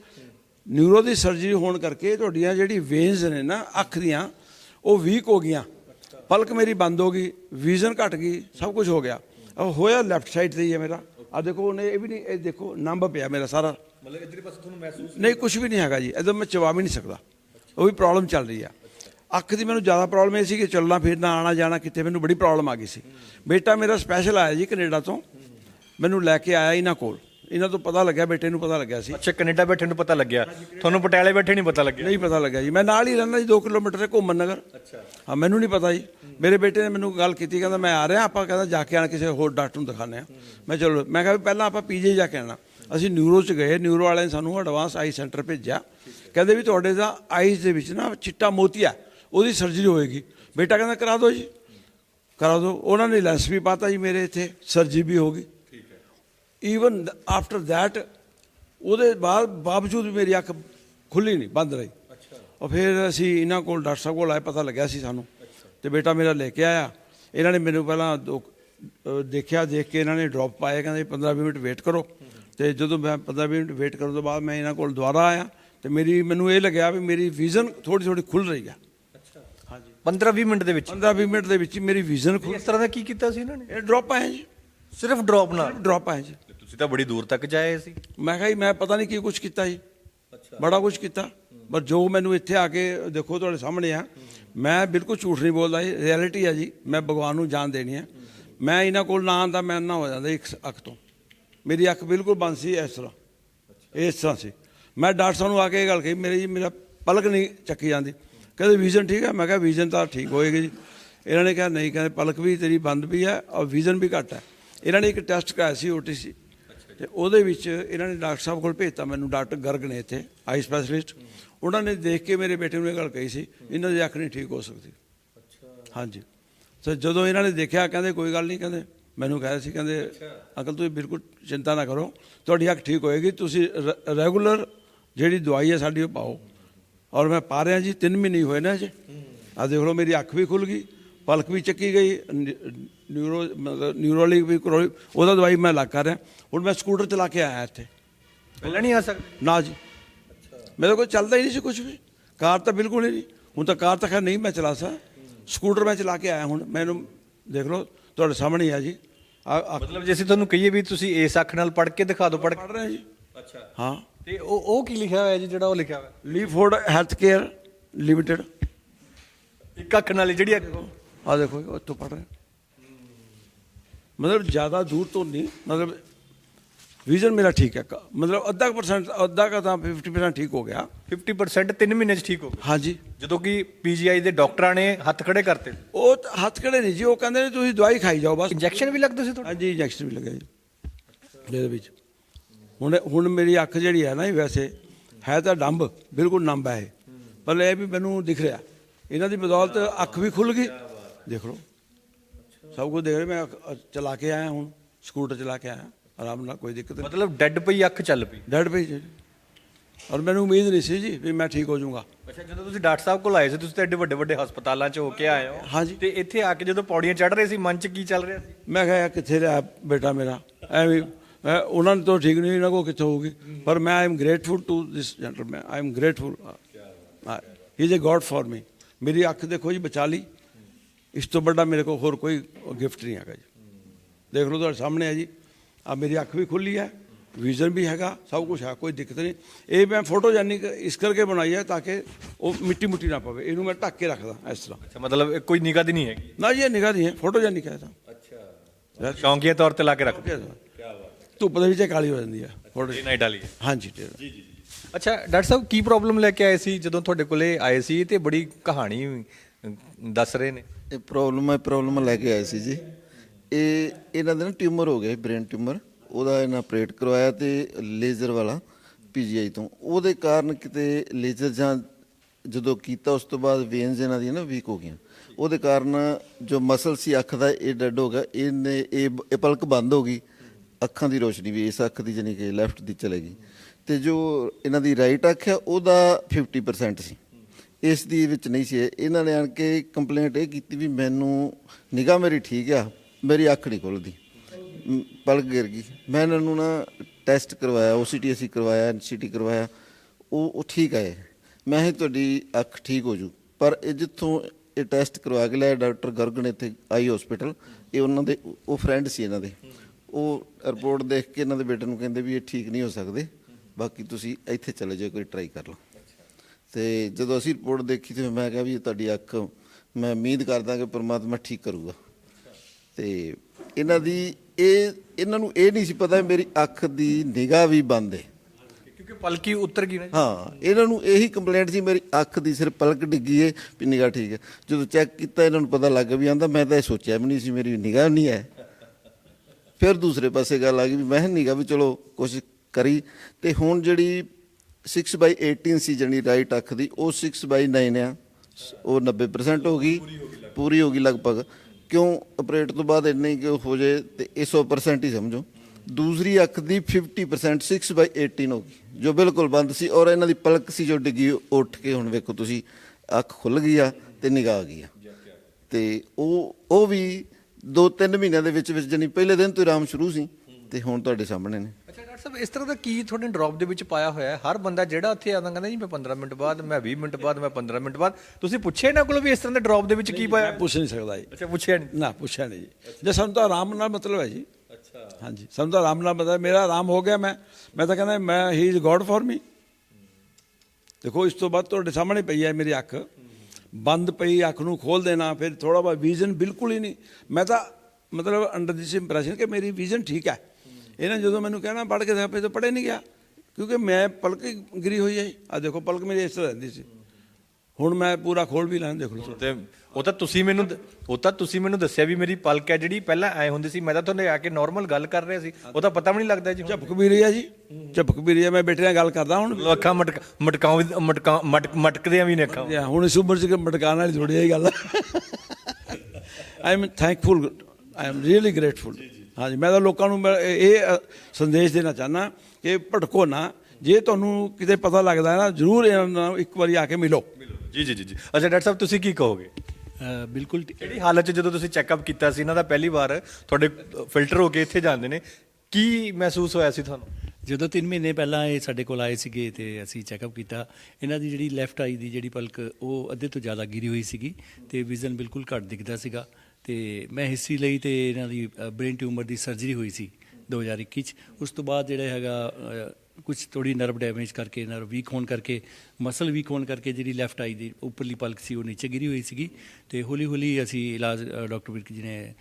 ਨਿਊਰੋ ਦੀ ਸਰਜਰੀ ਹੋਣ ਕਰਕੇ ਤੁਹਾਡੀਆਂ ਜਿਹੜੀ ਵੇਨਸ ਨੇ ਨਾ ਅੱਖ ਦੀਆਂ ਉਹ ਵੀਕ ਹੋ ਗਈਆਂ। ਪਲਕ ਮੇਰੀ ਬੰਦ ਹੋ ਗਈ ਵਿਜ਼ਨ ਘਟ ਗਈ ਸਭ ਕੁਝ ਹੋ ਗਿਆ। ਉਹ ਹੋਇਆ ਲੈਫਟ ਸਾਈਡ ਤੇ ਹੀ ਹੈ ਮੇਰਾ। ਆ ਦੇਖੋ ਉਹਨੇ ਇਹ ਵੀ ਨਹੀਂ ਇਹ ਦੇਖੋ ਨੰਬ ਪਿਆ ਮੇਰਾ ਸਾਰਾ। ਮਤਲਬ ਇਧਰਲੇ ਪਾਸੇ ਤੁਹਾਨੂੰ ਮਹਿਸੂਸ ਨਹੀਂ ਕੁਝ ਵੀ ਨਹੀਂ ਹੈਗਾ ਜੀ। ਇਦੋਂ ਮੈਂ ਚਵਾ ਵੀ ਨਹੀਂ ਸਕਦਾ। ਉਹ ਵੀ ਪ੍ਰੋਬਲਮ ਚੱਲ ਰਹੀ ਆ। ਅੱਖ ਦੀ ਮੈਨੂੰ ਜ਼ਿਆਦਾ ਪ੍ਰੋਬਲਮ ਇਹ ਸੀ ਕਿ ਚੱਲਣਾ ਫਿਰਨਾ ਆਣਾ ਜਾਣਾ ਕਿਤੇ ਮੈਨੂੰ ਬੜੀ ਪ੍ਰੋਬਲਮ ਆ ਗਈ ਸੀ। ਬੇਟਾ ਮੇਰਾ ਸਪੈਸ਼ਲ ਆਇਆ ਜੀ ਕੈਨੇਡਾ ਤੋਂ। ਮੈਨੂੰ ਲੈ ਕੇ ਆਇਆ ਇਹਨਾਂ ਕੋਲ। ਇਹਨਾਂ ਤੋਂ ਪਤਾ ਲੱਗਿਆ ਬੇਟੇ ਨੂੰ ਪਤਾ ਲੱਗਿਆ ਸੀ। ਅੱਛਾ ਕੈਨੇਡਾ ਬੈਠੇ ਨੂੰ ਪਤਾ ਲੱਗਿਆ। ਤੁਹਾਨੂੰ ਪਟਿਆਲੇ ਬੈਠੇ ਨਹੀਂ ਪਤਾ ਲੱਗਿਆ? ਨਹੀਂ ਪਤਾ ਲੱਗਿਆ ਜੀ। ਮੈਂ ਨਾਲ ਹੀ ਰਹਿੰਦਾ ਜੀ 2 ਕਿਲੋਮੀਟਰ ਹੈ ਘੁੰਮਣ ਨਗਰ। ਅੱਛਾ। ਹਾਂ ਮੈਨੂੰ ਨਹੀਂ ਪਤਾ ਜੀ। ਮੇਰੇ ਬੇਟੇ ਨੇ ਮੈਨੂੰ ਗੱਲ ਕੀਤੀ ਕਹਿੰਦਾ ਮੈਂ ਆ ਰਿਹਾ ਆਪਾਂ ਕਹਿੰਦਾ ਜਾ ਕੇ ਆਣਾ ਕਿਸੇ ਹੋਰ ਡਾਕਟਰ ਨੂੰ ਦਿਖਾਣੇ ਆ ਮੈਂ ਚਲੋ ਮੈਂ ਕਿਹਾ ਵੀ ਪਹਿਲਾਂ ਆਪਾਂ ਪੀਜੀ ਜਾ ਕੇ ਆਣਾ ਅਸੀਂ ਨਿਊਰੋ ਚ ਗਏ ਨਿਊਰੋ ਵਾਲਿਆਂ ਨੇ ਸਾਨੂੰ ਐਡਵਾਂਸ ਆਈ ਸੈਂਟਰ ਭੇਜਿਆ। ਕਹਿੰਦੇ ਵੀ ਤੁਹਾਡੇ ਦਾ ਆਈਜ਼ ਦੇ ਵਿੱਚ ਨਾ ਚਿੱਟਾ ਮੋਤੀਆ ਉਹਦੀ ਸਰਜਰੀ ਹੋਏਗੀ। ਬੇਟਾ ਕਹਿੰਦਾ ਕਰਾ ਦਿਓ ਜੀ। ਕਰਾ ਦਿਓ। ਉਹਨਾਂ ਨੇ ਲੈਂਸ ਵੀ ਪਾਤਾ ਜੀ ਮੇਰੇ ਇੱਥੇ ਸਰਜਰੀ ਵੀ ਹੋ ਗਈ। ਈਵਨ ਆਫਟਰ ਥੈਟ ਉਹਦੇ ਬਾਅਦ ਬਾਵਜੂਦ ਵੀ ਮੇਰੀ ਅੱਖ ਖੁੱਲੀ ਨਹੀਂ ਬੰਦ ਰਹੀ। ਉਹ ਫਿਰ ਅਸੀਂ ਇਹਨਾਂ ਕੋਲ ਡਾਕਟਰ ਸਾਹਿਬ ਕੋਲ ਆਏ ਪਤਾ ਲੱਗਿਆ ਸੀ ਸਾਨੂੰ ਤੇ ਬੇਟਾ ਮੇਰਾ ਲੈ ਕੇ ਆਇਆ। ਇਹਨਾਂ ਨੇ ਮੈਨੂੰ ਪਹਿਲਾਂ ਦੇਖਿਆ ਦੇਖ ਕੇ ਇਹਨਾਂ ਨੇ ਡ੍ਰੌਪ ਪਾਇਆ ਕਹਿੰਦੇ 15 20 ਮਿੰਟ ਵੇਟ ਕਰੋ। ਤੇ ਜਦੋਂ ਮੈਂ 15 20 ਮਿੰਟ ਵੇਟ ਕਰਨ ਤੋਂ ਬਾਅਦ ਮੈਂ ਇਹਨਾਂ ਕੋਲ ਦੁਬਾਰਾ ਆਇਆ ਤੇ ਮੇਰੀ ਮੈਨੂੰ ਇਹ ਲੱਗਿਆ ਵੀ ਮੇਰੀ ਵਿਜ਼ਨ ਥੋੜੀ ਥੋੜੀ ਖੁੱਲ ਰਹੀ ਆ। 15 20 ਮਿੰਟ ਦੇ ਵਿੱਚ। 15 20 ਮਿੰਟ ਦੇ ਵਿੱਚ ਹੀ ਮੇਰੀ ਵਿਜ਼ਨ ਖੁੱਲ ਇਸ ਤਰ੍ਹਾਂ ਦਾ ਕੀ ਕੀਤਾ ਸੀ ਇਹਨਾਂ ਨੇ? ਇਹ ਡ੍ਰੌਪ ਆਏ ਜੀ। ਸਿਰਫ ਡ੍ਰੌਪ ਨਾਲ? ਡ੍ਰੌਪ ਆਏ ਜੀ। ਤੁਸੀਂ ਤਾਂ ਬੜੀ ਦੂਰ ਤੱਕ ਜਾਏ ਸੀ। ਮੈਂ ਕਿਹਾ ਜੀ ਮੈਂ ਪਤਾ ਨਹੀਂ ਕੀ ਕੁਝ ਕੀਤਾ ਜੀ। ਬੜਾ ਕੁਝ ਕੀਤਾ। ਪਰ ਜੋ ਮੈਨੂੰ ਇੱਥੇ ਆ ਕੇ ਦੇਖੋ ਤੁਹਾਡੇ ਸਾਹਮਣੇ ਆ ਮੈਂ ਬਿਲਕੁਲ ਝੂਠ ਨਹੀਂ ਬੋਲਦਾ ਜੀ ਰਿਐਲਿਟੀ ਆ ਜੀ। ਮੈਂ ਭਗਵਾਨ ਨੂੰ ਜਾਣ ਦੇਣੀ ਆ। ਮੈਂ ਇਹਨਾਂ ਕੋਲ ਨਾ ਆਂਦਾ ਮੈਂ ਨਾ ਹੋ ਜਾਂਦਾ ਇੱਕ ਅੱਖ ਤੋਂ। ਮੇਰੀ ਅੱਖ ਬਿਲਕੁਲ ਬੰਦ ਸੀ ਇਸ ਤਰ੍ਹਾਂ। ਇਸ ਤਰ੍ਹਾਂ ਸੀ। ਮੈਂ ਡਾਕਟਰ ਸਾਹਿਬ ਨੂੰ ਆ ਕੇ ਇਹ ਗੱਲ ਕਹੀ ਮੇਰੀ ਜੀ ਮੇਰਾ ਪਲਕ ਨਹੀਂ ਚੱਕੀ ਜਾਂਦੀ। ਕਹਿੰਦੇ ਵਿਜ਼ਨ ਠੀਕ ਹੈ ਮੈਂ ਕਿਹਾ ਵਿਜ਼ਨ ਤਾਂ ਠੀਕ ਹੋਏਗੀ ਜੀ। ਇਹਨਾਂ ਨੇ ਕਿਹਾ ਨਹੀਂ ਕਹਿੰਦੇ ਪਲਕ ਵੀ ਤੇਰੀ ਬੰਦ ਵੀ ਹੈ ਔਰ ਵਿਜ਼ਨ ਵੀ ਘੱਟ ਹੈ ਇਹਨਾਂ ਨੇ ਇੱਕ ਟੈਸਟ ਕਰਾਇਆ ਸੀ ਓਟੀਸੀ ਤੇ ਉਹਦੇ ਵਿੱਚ ਇਹਨਾਂ ਨੇ ਡਾਕਟਰ ਸਾਹਿਬ ਕੋਲ ਭੇਜਤਾ, ਮੈਨੂੰ ਡਾਕਟਰ ਗਰਗ ਨੇ ਇੱਥੇ ਆਈ ਸਪੈਸ਼ਲਿਸਟ ਉਹਨਾਂ ਨੇ ਦੇਖ ਕੇ ਮੇਰੇ ਬੇਟੇ ਨੂੰ ਇਹ ਗੱਲ ਕਹੀ ਸੀ, ਇਹਨਾਂ ਦੀ ਅੱਖ ਨਹੀਂ ਠੀਕ ਹੋ ਸਕਦੀ। ਹਾਂਜੀ। ਤੇ ਜਦੋਂ ਇਹਨਾਂ ਨੇ ਦੇਖਿਆ, ਕਹਿੰਦੇ ਕੋਈ ਗੱਲ ਨਹੀਂ, ਕਹਿੰਦੇ ਮੈਨੂੰ ਕਹਿਆ ਸੀ, ਕਹਿੰਦੇ, ਅੰਕਲ ਤੁਸੀਂ ਬਿਲਕੁਲ ਚਿੰਤਾ ਨਾ ਕਰੋ, ਤੁਹਾਡੀ ਅੱਖ ਠੀਕ ਹੋਏਗੀ, ਤੁਸੀਂ ਰੈਗੂਲਰ ਜਿਹੜੀ ਦਵਾਈ ਹੈ ਸਾਡੀ ਉਹ ਪਾਓ। ਔਰ ਮੈਂ ਪਾ ਰਿਹਾ ਜੀ 3 ਮਹੀਨੇ ਹੀ ਹੋਏ ਨਾ ਜੀ ਆ ਦੇਖ ਲਓ, ਮੇਰੀ ਅੱਖ ਵੀ ਖੁੱਲ ਗਈ। ਪਲਕ ਵੀ ਚੱਕੀ ਗਈ ਨਿਊਰੋ ਮਤਲਬ ਨਿਊਰੋਲੀ ਵੀ ਉਹਦਾ ਦਵਾਈ ਮੈਂ ਲੱਗ ਕਰ ਰਿਹਾ। ਹੁਣ ਮੈਂ ਸਕੂਟਰ ਚਲਾ ਕੇ ਆਇਆ ਇੱਥੇ। ਪਹਿਲਾਂ ਨਹੀਂ ਆ ਸਕਦੇ ਨਾ ਜੀ। ਮੇਰੇ ਕੋਲ ਚੱਲਦਾ ਹੀ ਨਹੀਂ ਸੀ ਕੁਝ ਵੀ। ਕਾਰ ਤਾਂ ਬਿਲਕੁਲ ਹੀ ਨਹੀਂ। ਹੁਣ ਤਾਂ ਕਾਰ ਤਾਂ ਖੈਰ ਨਹੀਂ ਮੈਂ ਚਲਾ ਸਕਦਾ। ਸਕੂਟਰ ਮੈਂ ਚਲਾ ਕੇ ਆਇਆ ਹੁਣ। ਮੈਨੂੰ ਦੇਖ ਲਓ ਤੁਹਾਡੇ ਸਾਹਮਣੇ ਆ ਜੀ। ਮਤਲਬ ਜੇ ਅਸੀਂ ਤੁਹਾਨੂੰ ਕਹੀਏ ਵੀ ਤੁਸੀਂ ਇਸ ਅੱਖ ਨਾਲ ਪੜ੍ਹ ਕੇ ਦਿਖਾ ਦਿਓ ਪੜ੍ਹ ਪੜ ਰਿਹਾ ਜੀ। ਅੱਛਾ। ਹਾਂ। ਤੇ ਉਹ ਉਹ ਕੀ ਲਿਖਿਆ ਹੋਇਆ ਜੀ ਜਿਹੜਾ ਉਹ ਲਿਖਿਆ ਹੋਇਆ? Leeford health care limited. ਇੱਕ ਅੱਖ ਨਾਲ ਜਿਹੜੀ ਅੱਖ ਆ ਦੇਖੋ ਉੱਥੋਂ ਪੜ ਰਿਹਾ। ਮਤਲਬ ਜ਼ਿਆਦਾ ਦੂਰ ਤੋਂ ਨਹੀਂ ਮਤਲਬ ਵਿਜ਼ਨ ਮੇਰਾ ਠੀਕ ਹੈ ਕ- ਮਤਲਬ ਅੱਧਾ ਪਰਸੈਂਟ ਅੱਧਾ ਕਾ ਤਾਂ 50% ਠੀਕ ਹੋ ਗਿਆ। 50% 3 ਮਹੀਨੇ 'ਚ ਠੀਕ ਹੋ ਗਿਆ। ਹਾਂਜੀ। ਜਦੋਂ ਕਿ ਪੀਜੀਆਈ ਦੇ ਡਾਕਟਰਾਂ ਨੇ ਹੱਥ ਖੜੇ ਕਰਤੇ। ਉਹ ਤਾਂ ਹੱਥ ਖੜੇ ਨਹੀਂ ਜੀ ਉਹ ਕਹਿੰਦੇ ਨੇ ਤੁਸੀਂ ਦਵਾਈ ਖਾਈ ਜਾਓ ਬਸ। ਇੰਜੈਕਸ਼ਨ ਵੀ ਲੱਗਦੇ ਸੀ ਤੁਹਾਡੇ? ਹਾਂਜੀ ਇੰਜੈਕਸ਼ਨ ਵੀ ਲੱਗਿਆ ਜੀ ਇਹਦੇ ਵਿੱਚ। ਹੁਣ ਹੁਣ ਮੇਰੀ ਅੱਖ ਜਿਹੜੀ ਹੈ ਨਾ ਇਹ ਵੈਸੇ ਹੈ ਤਾਂ ਡੰਬ ਬਿਲਕੁਲ ਨੰਬ ਹੈ ਇਹ। ਪਰ ਇਹ ਵੀ ਮੈਨੂੰ ਦਿਖ ਰਿਹਾ। ਇਹਨਾਂ ਦੀ ਬਦੌਲਤ ਅੱਖ ਵੀ ਖੁੱਲ ਗਈ। ਦੇਖ ਲਓ। ਸਭ ਕੁਝ ਦੇਖ ਰਿਹਾ ਮੈਂ ਚਲਾ ਕੇ ਆਇਆ ਹੁਣ ਸਕੂਟਰ ਚਲਾ ਕੇ ਆਇਆ ਆਰਾਮ ਨਾਲ ਕੋਈ ਦਿੱਕਤ ਨਹੀਂ। ਮਤਲਬ ਡੈੱਡ ਪਈ ਅੱਖ ਚੱਲ ਪਈ? ਡੈਡ ਪਈ ਜੀ। ਔਰ ਮੈਨੂੰ ਉਮੀਦ ਨਹੀਂ ਸੀ ਜੀ ਵੀ ਮੈਂ ਠੀਕ ਹੋ ਜਾਊਂਗਾ। ਅੱਛਾ ਜਦੋਂ ਤੁਸੀਂ ਡਾਕਟਰ ਸਾਹਿਬ ਕੋਲ ਆਏ ਸੀ ਤੁਸੀਂ ਤਾਂ ਐਡੇ ਵੱਡੇ ਵੱਡੇ ਹਸਪਤਾਲਾਂ 'ਚ ਹੋ ਕੇ ਆਏ ਹੋ। ਹਾਂਜੀ। ਤੇ ਇੱਥੇ ਆ ਕੇ ਜਦੋਂ ਪੌੜੀਆਂ ਚੜ੍ਹ ਰਹੇ ਸੀ ਮਨ 'ਚ ਕੀ ਚੱਲ ਰਿਹਾ ਸੀ? ਮੈਂ ਕਿਹਾ ਯਾਰ ਕਿੱਥੇ ਰਿਹਾ ਬੇਟਾ ਮੇਰਾ? ਐਵੇਂ ਮੈਂ- ਉਹਨਾਂ ਨੇ ਤਾਂ ਠੀਕ ਨਹੀਂ ਇਹਨਾਂ ਕੋ ਕਿੱਥੇ ਹੋਊਗੀ? ਪਰ ਮੈਂ I am grateful to this gentleman I am grateful he is a god for me ਮੇਰੀ ਅੱਖ ਦੇਖੋ ਜੀ ਬਚਾ ਲਈ ਇਸ ਤੋਂ ਵੱਡਾ ਮੇਰੇ ਕੋਲ ਹੋਰ ਕੋਈ ਗਿਫਟ ਨਹੀਂ ਹੈਗਾ ਜੀ। ਦੇਖ ਲਓ ਤੁਹਾਡੇ ਸਾਹਮਣੇ ਹੈ ਜੀ। ਆ ਮੇਰੀ ਅੱਖ ਵੀ ਖੁੱਲੀ ਹੈ ਵਿਜ਼ਨ ਵੀ ਹੈਗਾ ਸਭ ਕੁਝ ਹੈ ਕੋਈ ਦਿੱਕਤ ਨਹੀਂ। ਇਹ ਮੈਂ ਫੋਟੋ ਜਾਨੀ ਕਿ ਇਸ ਕਰਕੇ ਬਣਾਈ ਹੈ ਤਾਂ ਕਿ ਉਹ ਮਿੱਟੀ ਮੁੱਟੀ ਨਾ ਪਵੇ। ਇਹਨੂੰ ਮੈਂ ਢੱਕ ਕੇ ਰੱਖਦਾ ਇਸ ਤਰ੍ਹਾਂ। ਅੱਛਾ ਮਤਲਬ ਕੋਈ ਨਿਗਾਹ ਦੀ ਨਹੀਂ ਹੈਗੀ? ਨਾ ਜੀ ਇਹ ਨਿਗਾਹ ਨਹੀਂ ਹੈ। ਫੋਟੋ ਜਾਨੀ ਕਹਿਤਾ ਅੱਛਾ। ਸ਼ੌਂਕੀਆ ਤੌਰ ਤੇ ਲਾ ਕੇ ਰੱਖ। ਧੁੱਪ ਦੇ ਵਿੱਚ ਕਾਲੀ ਹੋ ਜਾਂਦੀ ਹੈ। ਫੋਟੋ ਇਹ ਨਾਈਟ ਵਾਲੀ ਹਾਂਜੀ ਜੀ ਜੀ ਅੱਛਾ ਡਾਕਟਰ ਸਾਹਿਬ ਕੀ ਪ੍ਰੋਬਲਮ ਲੈ ਕੇ ਆਏ ਸੀ? ਜਦੋਂ ਤੁਹਾਡੇ ਕੋਲੇ ਆਏ ਸੀ ਤੇ ਬੜੀ ਕਹਾਣੀ ਦੱਸ ਰਹੇ ਨੇ। ਇਹ ਪ੍ਰੋਬਲਮ ਹੈ, ਪ੍ਰੋਬਲਮ ਲੈ ਕੇ ਆਏ ਸੀ ਜੀ। ਇਹ, ਇਹਨਾਂ ਦੇ ਨਾ ਟਿਊਮਰ ਹੋ ਗਿਆ ਬ੍ਰੇਨ ਟਿਊਮਰ। ਉਹਦਾ ਇਹਨਾਂ ਆਪਰੇਟ ਕਰਵਾਇਆ ਤੇ ਲੇਜ਼ਰ ਵਾਲਾ ਪੀਜੀਆਈ ਤੋਂ। ਉਹਦੇ ਕਾਰਨ ਕਿਤੇ ਲੇਜ਼ਰ ਜਾਂ ਜਦੋਂ ਕੀਤਾ, ਉਸ ਤੋਂ ਬਾਅਦ ਵੇਨਸ ਇਹਨਾਂ ਦੀਆਂ ਨਾ ਵੀਕ ਹੋ ਗਈਆਂ। ਉਹਦੇ ਕਾਰਨ ਜੋ ਮਸਲ ਸੀ, ਅੱਖ ਦਾ, ਇਹ ਡੈਡ ਹੋ ਗਿਆ। ਇਹਨੇ, ਇਹ ਇਹ ਪਲਕ ਬੰਦ ਹੋ ਗਈ। ਅੱਖਾਂ ਦੀ ਰੋਸ਼ਨੀ ਵੀ, ਇਸ ਅੱਖ ਦੀ ਜਾਣੀ ਕਿ ਲੈਫਟ ਦੀ ਚਲੇ ਗਈ। ਤੇ ਜੋ ਇਹਨਾਂ ਦੀ ਰਾਈਟ ਅੱਖ ਹੈ, ਉਹਦਾ 50% ਸੀ। ਇਸ ਦੀ ਵਿੱਚ ਨਹੀਂ ਸੀ। ਇਹਨਾਂ ਨੇ ਆਣ ਕੇ ਕੰਪਲੇਂਟ ਇਹ ਕੀਤੀ ਵੀ ਮੈਨੂੰ ਨਿਗਾਹ ਮੇਰੀ ਠੀਕ ਆ ਮੇਰੀ ਅੱਖ ਨਹੀਂ ਖੁੱਲਦੀ। ਮ, ਪਲਕ ਗਿਰ ਗਈ। ਮੈਂ ਇਹਨਾਂ ਨੂੰ ਨਾ ਟੈਸਟ ਕਰਵਾਇਆ ਓਸੀਟੀ ਅਸੀਂ ਕਰਵਾਇਆ ਐਨਸੀਟੀ ਕਰਵਾਇਆ ਉਹ ਉਹ ਠੀਕ ਆਏ। ਮੈਂ ਹੀ ਤੁਹਾਡੀ ਅੱਖ ਠੀਕ ਹੋ ਜੂ। ਪਰ ਇਹ ਜਿੱਥੋਂ ਇਹ ਟੈਸਟ ਕਰਵਾ ਕੇ ਲਿਆ ਡਾਕਟਰ ਗਰਗ ਨੇ ਇੱਥੇ ਆਈ ਹਸਪੀਟਲ ਇਹ ਉਹਨਾਂ ਦੇ ਉਹ ਫਰੈਂਡ ਸੀ ਇਹਨਾਂ ਦੇ। ਉਹ ਰਿਪੋਰਟ ਦੇਖ ਕੇ ਇਹਨਾਂ ਦੇ ਬੇਟੇ ਨੂੰ ਕਹਿੰਦੇ ਵੀ ਇਹ ਠੀਕ ਨਹੀਂ ਹੋ ਸਕਦੇ। ਬਾਕੀ ਤੁਸੀਂ ਇੱਥੇ ਚਲੇ ਜਾਓ ਕੋਈ ਟਰਾਈ ਕਰ ਲਓ। ਤੇ ਜਦੋਂ ਅਸੀਂ ਰਿਪੋਰਟ ਦੇਖੀ ਤੇ ਮੈਂ ਕਿਹਾ ਵੀ ਤੁਹਾਡੀ ਅੱਖ ਮੈਂ ਉਮੀਦ ਕਰਦਾ ਕਿ ਪ੍ਰਮਾਤਮਾ ਠੀਕ ਕਰੂਗਾ। ਤੇ ਇਹਨਾਂ ਦੀ ਇਹ ਇਹਨਾਂ ਨੂੰ ਇਹ ਨਹੀਂ ਸੀ ਪਤਾ ਮੇਰੀ ਅੱਖ ਦੀ ਨਿਗਾਹ ਵੀ ਬੰਦ ਹੈ ਕਿਉਂਕਿ ਪਲਕੀ ਉੱਤਰ ਗਈ ਨਾ। ਹਾਂ ਇਹਨਾਂ ਨੂੰ ਇਹੀ ਕੰਪਲੇਂਟ ਸੀ ਮੇਰੀ ਅੱਖ ਦੀ ਸਿਰ ਪਲਕ ਡਿੱਗੀ ਏ ਵੀ ਨਿਗਾਹ ਠੀਕ ਹੈ ਜਦੋਂ ਚੈੱਕ ਕੀਤਾ ਇਹਨਾਂ ਨੂੰ ਪਤਾ ਲੱਗ ਗਿਆ ਵੀ ਆਂਦਾ ਮੈਂ ਤਾਂ ਇਹ ਸੋਚਿਆ ਵੀ ਨਹੀਂ ਸੀ ਮੇਰੀ ਨਿਗਾਹ ਨਹੀਂ ਹੈ। ਫਿਰ ਦੂਸਰੇ ਪਾਸੇ ਗੱਲ ਆ ਗਈ ਵੀ ਮੈਂ ਨਿਗਾਹ ਵੀ ਚਲੋ ਕੋਸ਼ਿਸ਼ ਕਰੀ। ਤੇ ਹੁਣ ਜਿਹੜੀ 6/18 ਸੀ ਜਣੀ ਰਾਈਟ ਅੱਖ ਦੀ, ਉਹ 6/9 ਆ। ਉਹ 90% ਹੋ ਗਈ, ਪੂਰੀ ਹੋ ਗਈ ਲਗਭਗ। ਕਿਉਂ ਆਪਰੇਟ ਤੋਂ ਬਾਅਦ ਇੰਨੀ ਹੀ ਕਿ ਹੋ ਜੇ ਤੇ ਇਹ 100% ਹੀ ਸਮਝੋ। ਦੂਸਰੀ ਅੱਖ ਦੀ 50% 6/18 ਹੋ ਗਈ, ਜੋ ਬਿਲਕੁਲ ਬੰਦ ਸੀ, ਔਰ ਇਹਨਾਂ ਦੀ ਪਲਕ ਸੀ ਜੋ ਡਿੱਗੀ ਉੱਠ ਕੇ ਹੁਣ ਵੇਖੋ ਤੁਸੀਂ, ਅੱਖ ਖੁੱਲ ਗਈ ਆ ਤੇ ਨਿਗਾਹ ਆ ਗਈ ਆ। ਤੇ ਉਹ ਉਹ ਵੀ 2-3 ਮਹੀਨਿਆਂ ਦੇ ਵਿੱਚ ਵਿੱਚ ਜਣੀ ਪਹਿਲੇ ਦਿਨ ਤੋਂ ਹੀ ਆਰਾਮ ਸ਼ੁਰੂ ਸੀ। ਤੇ ਹੁਣ ਤੁਹਾਡੇ ਸਾਹਮਣੇ ਨੇ। ਅੱਛਾ ਡਾਕਟਰ ਸਾਹਿਬ ਇਸ ਤਰ੍ਹਾਂ ਦਾ ਕੀ ਤੁਹਾਡੇ ਡ੍ਰੌਪ ਦੇ ਵਿੱਚ ਪਾਇਆ ਹੋਇਆ ਹੈ? ਹਰ ਬੰਦਾ ਜਿਹੜਾ ਉੱਥੇ ਆਉਂਦਾ ਕਹਿੰਦਾ ਜੀ ਮੈਂ 15 ਮਿੰਟ ਬਾਅਦ ਮੈਂ 20 ਮਿੰਟ ਬਾਅਦ ਮੈਂ 15 ਮਿੰਟ ਬਾਅਦ। ਤੁਸੀਂ ਪੁੱਛਿਆ ਇਹਨਾਂ ਕੋਲੋਂ ਵੀ ਇਸ ਤਰ੍ਹਾਂ ਦੇ ਡ੍ਰੌਪ ਦੇ ਵਿੱਚ ਕੀ ਪਾਇਆ? ਮੈਂ ਪੁੱਛ ਨਹੀਂ ਸਕਦਾ ਜੀ। ਅੱਛਾ ਪੁੱਛਿਆ ਨਹੀਂ। ਨਾ ਪੁੱਛਿਆ ਨਹੀਂ ਜੀ। ਜੇ ਸਾਨੂੰ ਤਾਂ ਆਰਾਮ ਨਾਲ ਮਤਲਬ ਹੈ ਜੀ। ਅੱਛਾ। ਹਾਂਜੀ ਸਾਨੂੰ ਤਾਂ ਆਰਾਮ ਨਾਲ ਮਤਲਬ ਮੇਰਾ ਆਰਾਮ ਹੋ ਗਿਆ ਮੈਂ। ਮੈਂ ਤਾਂ ਕਹਿੰਦਾ ਮੈਂ he is god for me ਦੇਖੋ ਇਸ ਤੋਂ ਬਾਅਦ ਤੁਹਾਡੇ ਸਾਹਮਣੇ ਪਈ ਹੈ ਮੇਰੀ ਅੱਖ। ਬੰਦ ਪਈ ਅੱਖ ਨੂੰ ਖੋਲ ਦੇਣਾ ਫਿਰ ਥੋੜਾ ਬਹੁਤ ਵਿਜ਼ਨ ਬਿਲਕੁਲ ਹੀ ਨਹੀਂ। ਮੈਂ ਤਾਂ ਮਤਲਬ ਅੰਡਰ ਦਿਸ ਇੰਪ੍ਰੈਸ਼ਨ ਕਿ ਮੇਰੀ ਵਿਜ਼ਨ ਠੀਕ ਹੈ। ਇਹਨਾਂ ਜਦੋਂ ਮੈਨੂੰ ਕਹਿਣਾ ਪੜ੍ਹ ਕੇ ਦੇਖਾ ਤਾਂ ਪੜ੍ਹੇ ਨਹੀਂ ਗਿਆ। ਕਿਉਂਕਿ ਮੈਂ ਪਲਕ ਹੀ ਗਿਰੀ ਹੋਈ ਹੈ ਆ ਦੇਖੋ ਪਲਕ ਮੇਰੀ ਇਸ ਤਰ੍ਹਾਂ ਰਹਿੰਦੀ ਸੀ। ਹੁਣ ਮੈਂ ਪੂਰਾ ਖੋਲ ਵੀ ਲੈਣ ਦੇਖ। ਲਓ ਤੇ ਉਹ ਤਾਂ ਤੁਸੀਂ ਮੈਨੂੰ ਉਹ ਤਾਂ ਤੁਸੀਂ ਮੈਨੂੰ ਦੱਸਿਆ ਵੀ ਮੇਰੀ ਪਲਕ ਹੈ ਜਿਹੜੀ ਪਹਿਲਾਂ ਐ ਹੁੰਦੀ ਸੀ। ਮੈਂ ਤਾਂ ਤੁਹਾਨੂੰ ਆ ਕੇ ਨਾਰਮਲ ਗੱਲ ਕਰ ਰਿਹਾ ਸੀ। ਉਹ ਤਾਂ ਪਤਾ ਵੀ ਨਹੀਂ ਲੱਗਦਾ ਜੀ। ਝਪਕ ਵੀ ਰਹੀ ਜੀ। ਝਪਕ ਵੀ ਰਹੀ ਮੈਂ ਬੇਟੇ ਨਾਲ ਗੱਲ ਕਰਦਾ ਹੁਣ। ਅੱਖਾਂ ਮਟਕ ਮਟਕਾਉ ਮਟਕਾ ਮਟਕ ਮਟਕਦੀਆਂ ਵੀ ਨੇ ਅੱਖਾਂ। ਹੁਣ ਇਸ ਉਮਰ ਚ ਮਟਕਾਉਣ ਵਾਲੀ ਥੋੜੀ ਜਿਹੀ ਗੱਲ I am thankful I am really grateful ਹਾਂਜੀ ਮੈਂ ਤਾਂ ਲੋਕਾਂ ਨੂੰ ਮੈਂ ਇਹ ਸੰਦੇਸ਼ ਦੇਣਾ ਚਾਹਨਾ ਕਿ ਭਟਕੋ ਨਾ। ਜੇ ਤੁਹਾਨੂੰ ਕਿਤੇ ਪਤਾ ਲੱਗਦਾ ਹੈ ਨਾ ਜ਼ਰੂਰ ਇਹਨਾਂ ਨਾਲ ਇੱਕ ਵਾਰੀ ਆ ਕੇ ਮਿਲੋ। ਜੀ ਜੀ ਜੀ ਜੀ। ਅੱਛਾ ਡਾਕਟਰ ਸਾਹਿਬ ਤੁਸੀਂ ਕੀ ਕਹੋਗੇ? ਬਿਲਕੁਲ ਜਿਹੜੀ ਹਾਲਤ 'ਚ ਜਦੋਂ ਤੁਸੀਂ ਚੈੱਕਅਪ ਕੀਤਾ ਸੀ? ਇਹਨਾਂ ਦਾ ਪਹਿਲੀ ਵਾਰ ਤੁਹਾਡੇ ਫਿਲਟਰ ਹੋ ਕੇ ਇੱਥੇ ਜਾਂਦੇ ਨੇ। ਕੀ ਮਹਿਸੂਸ ਹੋਇਆ ਸੀ ਤੁਹਾਨੂੰ? ਜਦੋਂ 3 ਮਹੀਨੇ ਪਹਿਲਾਂ ਇਹ ਸਾਡੇ ਕੋਲ ਆਏ ਸੀਗੇ ਤੇ ਅਸੀਂ ਚੈੱਕਅਪ ਕੀਤਾ ਇਹਨਾਂ ਦੀ ਜਿਹੜੀ ਲੈਫਟ ਆਈ ਦੀ ਜਿਹੜੀ ਪਲਕ ਉਹ ਅੱਧੇ ਤੋਂ ਜ਼ਿਆਦਾ ਗਿਰੀ ਹੋਈ ਸੀਗੀ ਤੇ ਵਿਜ਼ਨ ਬਿਲਕੁਲ ਘੱਟ ਦਿਖਦਾ ਸੀਗਾ। ਤੇ ਮੈਂ ਹਿਸਟਰੀ ਲਈ ਤੇ ਇਹਨਾਂ ਦੀ ਬ੍ਰੇਨ ਟਿਊਮਰ ਦੀ ਸਰਜਰੀ ਹੋਈ ਸੀ 2021 ਚ। ਉਸ ਤੋਂ ਬਾਅਦ ਜਿਹੜਾ ਹੈਗਾ ਕੁਝ ਥੋੜੀ ਨਰਵ ਡੈਮੇਜ ਕਰਕੇ, ਨਰਵ ਵੀਕ ਹੋਣ ਕਰਕੇ ਮਸਲ ਵੀਕ ਹੋਣ ਕਰਕੇ ਜਿਹੜੀ ਲੈਫਟ ਆਈ ਦੀ ਉੱਪਰਲੀ ਪਲਕ ਸੀ ਉਹ ਨੀਚੇ ਗਿਰੀ ਹੋਈ ਸੀਗੀ ਤੇ ਹੌਲੀ ਹੌਲੀ ਅਸੀਂ ਇਲਾਜ ਡਾਕਟਰ ਵਿਰਕ ਜੀ ਨੇ